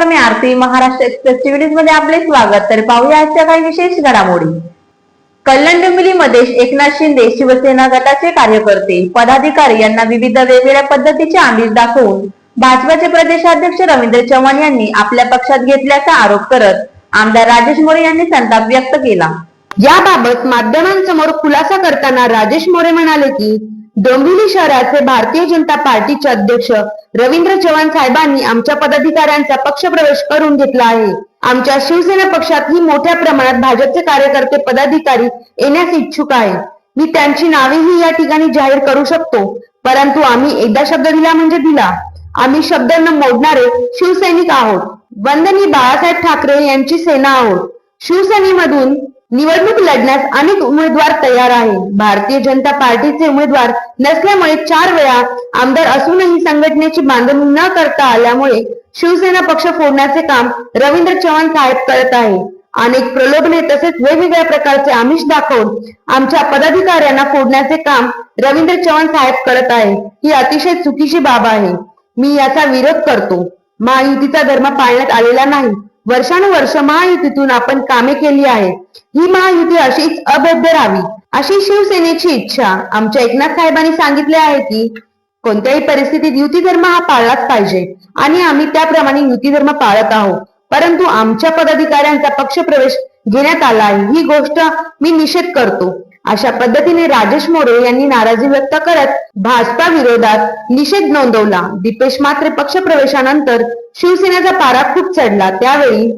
नमस्कार मी Aarti Maharashtra express TV मध्ये आपले स्वागत. तर पाहूया आजच्या काही विशेष घडामोडी. कल्याण डोंबिवलीमध्ये एकनाथ शिंदे शिवसेना गटाचे कार्यकर्ते पदाधिकारी यांना विविध वेगवेगळ्या पद्धतीचे आमिष दाखवून भाजपाचे प्रदेशाध्यक्ष रवींद्र चव्हाण यांनी आपल्या पक्षात घेतल्याचा आरोप करत आमदार राजेश मोरे यांनी संताप व्यक्त केला. याबाबत माध्यमांसमोर खुलासा करताना राजेश मोरे म्हणाले की डोंबिवली शहराचे भारतीय जनता पार्टीचे अध्यक्ष रवींद्र चव्हाण साहेबांनी आमच्या पदाधिकाऱ्यांचा पक्षप्रवेश करून घेतला आहे. आमच्या शिवसेना पक्षातही मोठ्या प्रमाणात भाजपचे कार्यकर्ते पदाधिकारी येण्यास इच्छुक आहे. मी त्यांची नावेही या ठिकाणी जाहीर करू शकतो परंतु आम्ही एकदा शब्द दिला म्हणजे दिला. आम्ही शब्द न मोडणारे शिवसैनिक आहोत. वंदनी बाळासाहेब ठाकरे यांची सेना आहोत. शिवसेनेमधून निवडणूक लढण्यास अनेक उमेदवार तयार आहे भारतीय जनता पार्टीचे उमेदवार नसल्यामुळे चार वेळा आमदार असूनही संघटनेची बांधणी न करता आल्यामुळे शिवसेना पक्ष फोडण्याचे काम रवींद्र चव्हाण साहेब करत आहे. अनेक प्रलोभने तसेच वेगवेगळ्या प्रकारचे आमिष दाखवून आमच्या पदाधिकाऱ्यांना फोडण्याचे काम रवींद्र चव्हाण साहेब करत आहे. ही अतिशय चुकीची बाब आहे. मी याचा विरोध करतो. महायुतीचा धर्म पाळण्यात आलेला नाही. वर्षानुवर्ष महायुतीतून आपण कामे केली आहेत. ही महायुती अशीच अभेद्य राहावी अशी शिवसेनेची इच्छा आमच्या एकनाथ साहेबांनी सांगितले आहे की कोणत्याही परिस्थितीत युती धर्म हा पाळलाच पाहिजे. आणि आम्ही त्याप्रमाणे युती धर्म पाळत आहोत. परंतु आमच्या पदाधिकाऱ्यांचा पक्षप्रवेश घेण्यात आला आहे. ही गोष्ट मी निषेध करतो. अशा पद्धतीने राजेश मोरे यांनी नाराजी व्यक्त करत भाजपा विरोधात निषेध नोंदवला. दीपेश मात्रे पक्षप्रवेशानंतर शिवसेनेचा पारा खूप चढला. त्यावेळी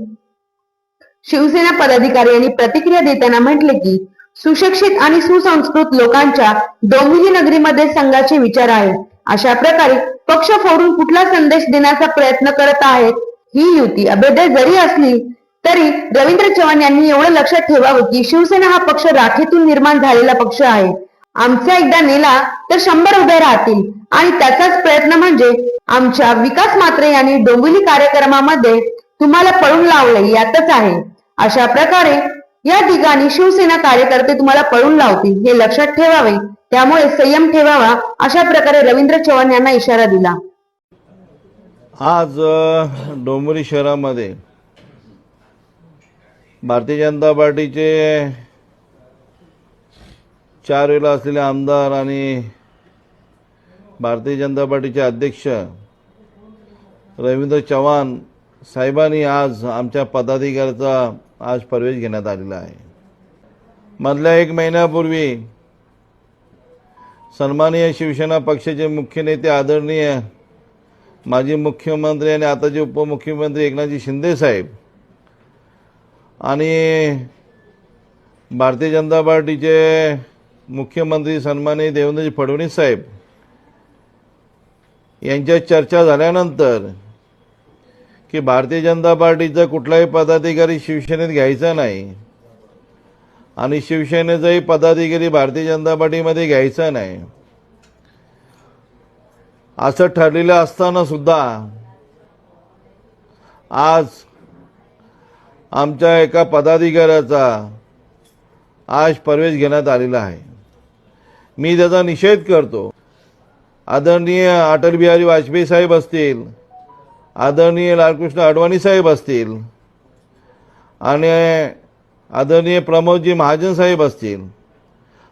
शिवसेना पदाधिकारी यांनी प्रतिक्रिया देताना म्हटले की सुशिक्षित आणि सुसंस्कृत लोकांच्या डोंबिवली नगरीमध्ये संघाचे विचार आहेत. अशा प्रकारे पक्ष फोडून कुठला संदेश देण्याचा प्रयत्न करत आहेत ही युती अभेदय जरी असली तरी रवींद्र चव्हाण यांनी एवढं लक्षात ठेवावं की शिवसेना हा पक्ष राखेतून निर्माण झालेला पक्ष आहे. आमचा एकदा नेला तर शंभर उभे राहतील. आणि त्याचाच प्रयत्न म्हणजे आमच्या विकास मात्रे यांनी डोंबिवली कार्यक्रमामध्ये तुम्हाला पळून लावले यातच आहे. अशा प्रकारे या ठिकाणी शिवसेना कार्यकर्ते तुम्हाला पळून लावतील हे लक्षात ठेवावे. त्यामुळे संयम ठेवावा अशा प्रकारे रवींद्र चव्हाण यांना इशारा दिला. आज डोंबरी शहरामध्ये भारतीय जनता पार्टीचे चार वेळेला असलेले आमदार आणि भारतीय जनता पार्टीचे अध्यक्ष रवींद्र चव्हाण साहेबांनी आज आमच्या पदाधिकाऱ्याचा आज प्रवेश घेण्यात आलेला आहे. मधल्या एक महिन्यापूर्वी सन्माननीय शिवसेना पक्षाचे मुख्य नेते आदरणीय माजी मुख्यमंत्री आणि आताचे उपमुख्यमंत्री एकनाथजी शिंदे साहेब आणि भारतीय जनता पार्टीचे मुख्यमंत्री सन्माननीय देवेंद्रजी फडणवीस साहेब यांच्यात चर्चा झाल्यानंतर की भारतीय जनता पार्टीचा कुठलाही पदाधिकारी शिवसेनेत घ्यायचा नाही आणि शिवसेनेचाही पदाधिकारी भारतीय जनता पार्टीमध्ये घ्यायचा नाही असं ठरलेलं असताना सुद्धा आज आमच्या एका पदाधिकाऱ्याचा आज प्रवेश घेण्यात आलेला आहे. मी त्याचा निषेध करतो. आदरणीय अटल बिहारी वाजपेयी साहेब असतील आदरणीय लालकृष्ण अडवाणी साहेब असतील आणि आदरणीय प्रमोदजी महाजन साहेब असतील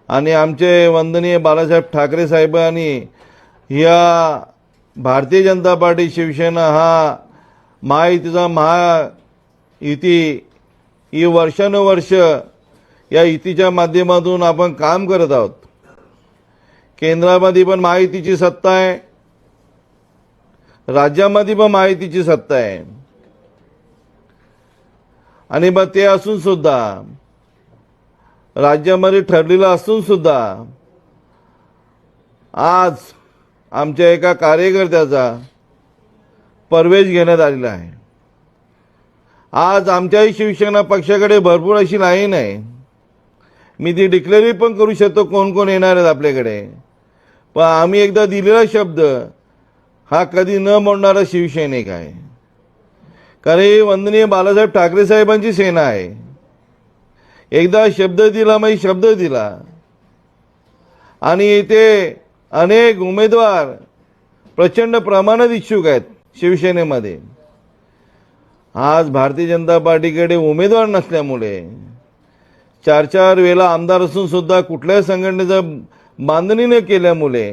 आणि आमचे वंदनीय बाळासाहेब ठाकरे साहेबांनी या भारतीय जनता पार्टी शिवसेना हा महायुतीचा महायुती ही वर्षानुवर्ष या युतीच्या माध्यमातून आपण काम करत आहोत. केंद्रामध्ये पण महायुतीची सत्ता आहे. राज्यामध्ये पण महायुतीची सत्ता आहे. आणि मग ते असून सुद्धा राज्यामध्ये ठरलेलं असून सुद्धा आज आमच्या एका कार्यकर्त्याचा परवेश घेण्यात आलेला आहे. आज आमच्याही शिवसेना पक्षाकडे भरपूर अशी लाईन आहे. मी ती डिक्लेअरी पण करू शकतो कोण कोण येणार आहेत आपल्याकडे. पण आम्ही एकदा दिलेला शब्द हा कधी न मोडणारा शिवसैनिक आहे. कारण ही वंदनीय बाळासाहेब ठाकरे साहेबांची सेना आहे. एकदा शब्द दिला म्हणजे शब्द दिला. आणि इथे अनेक उमेदवार प्रचंड प्रमाणात इच्छुक आहेत शिवसेनेमध्ये. आज भारतीय जनता पार्टीकडे उमेदवार नसल्यामुळे चार चार वेळा आमदार असून सुद्धा कुठल्याही संघटनेचं बांधणी न केल्यामुळे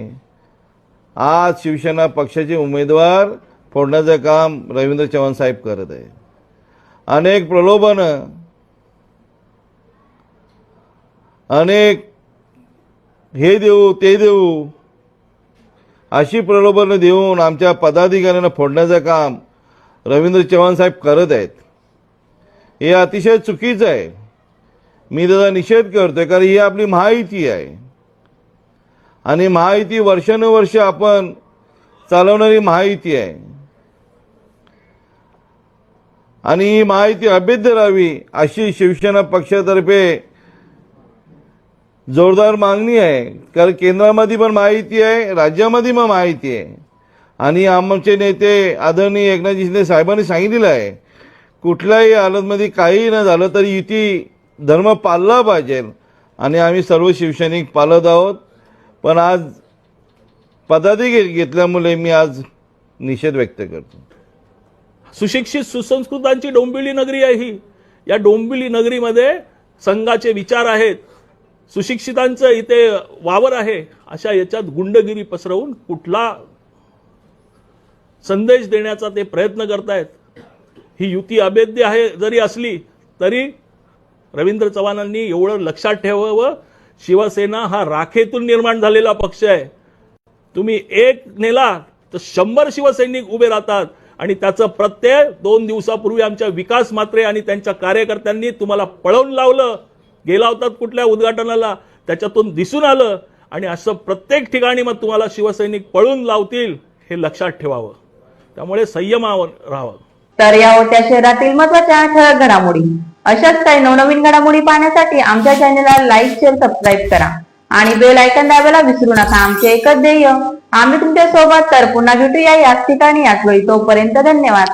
आज शिवसेना पक्षाचे उमेदवार फोडण्याचं काम रवींद्र चव्हाण साहेब करत आहे अनेक प्रलोभनं अनेक हे देऊ ते देऊ अशी प्रलोभनं देऊन आमच्या पदाधिकाऱ्यांना फोडण्याचं काम रवींद्र चव्हाण साहेब करत आहेत. हे अतिशय चुकीचं आहे. मी त्याचा निषेध करतोय कारण ही आपली महायुती आहे. आणि महायुती वर्षानुवर्ष आपण चालवणारी महायुती आहे. आणि ही महायुती अभेद्य राहावी अशी शिवसेना पक्षातर्फे जोरदार मागणी आहे. कारण केंद्रामध्ये पण माहिती आहे राज्यामध्ये पण माहिती आहे. आणि आमचे नेते आदरणीय एकनाथ शिंदे साहेबांनी सांगितलेलं आहे कुठल्याही हालतमध्ये काही न झालं तरी युती धर्म पाळला पाहिजे. आणि आम्ही सर्व शिवसैनिक पाळत आहोत. पण आज पदाधिकारी घेतल्यामुळे मी आज निषेध व्यक्त करतो. सुशिक्षित सुसंस्कृतांची डोंबिवली नगरी आहे ही. या डोंबिवली नगरीमध्ये संघाचे विचार आहेत. सुशिक्षितांचं इथे वावर आहे. अशा याच्यात गुंडगिरी पसरवून कुठला संदेश देण्याचा ते प्रयत्न करतायत. ही युती अभेद्य आहे जरी असली तरी रवींद्र चव्हाणांनी एवढं लक्षात ठेवावं. शिवसेना हा राखेतून निर्माण झालेला पक्ष आहे. तुम्ही एक नेला तर शंभर शिवसैनिक उभे राहतात. आणि त्याचं प्रत्यय दोन दिवसापूर्वी आमच्या विकास मात्रे आणि त्यांच्या कार्यकर्त्यांनी तुम्हाला पळवून लावलं. गेला होतात कुठल्या उद्घाटनाला त्याच्यातून दिसून आलं. आणि असं प्रत्येक ठिकाणी मग तुम्हाला शिवसैनिक पळून लावतील हे लक्षात ठेवावं. त्यामुळे संयमावर राहावं. तर या होत्या शहरातील महत्त्वाच्या ठळक घडामोडी. अशाच काही नवनवीन घडामोडी पाहण्यासाठी आमच्या चॅनलला लाईक शेअर सबस्क्राईब करा. आणि बेल आयकन दाबायला विसरू नका. आमचे एकच ध्येय आम्ही तुमच्यासोबत तर पुन्हा भेटूया याच ठिकाणी याच वेळी तोपर्यंत धन्यवाद.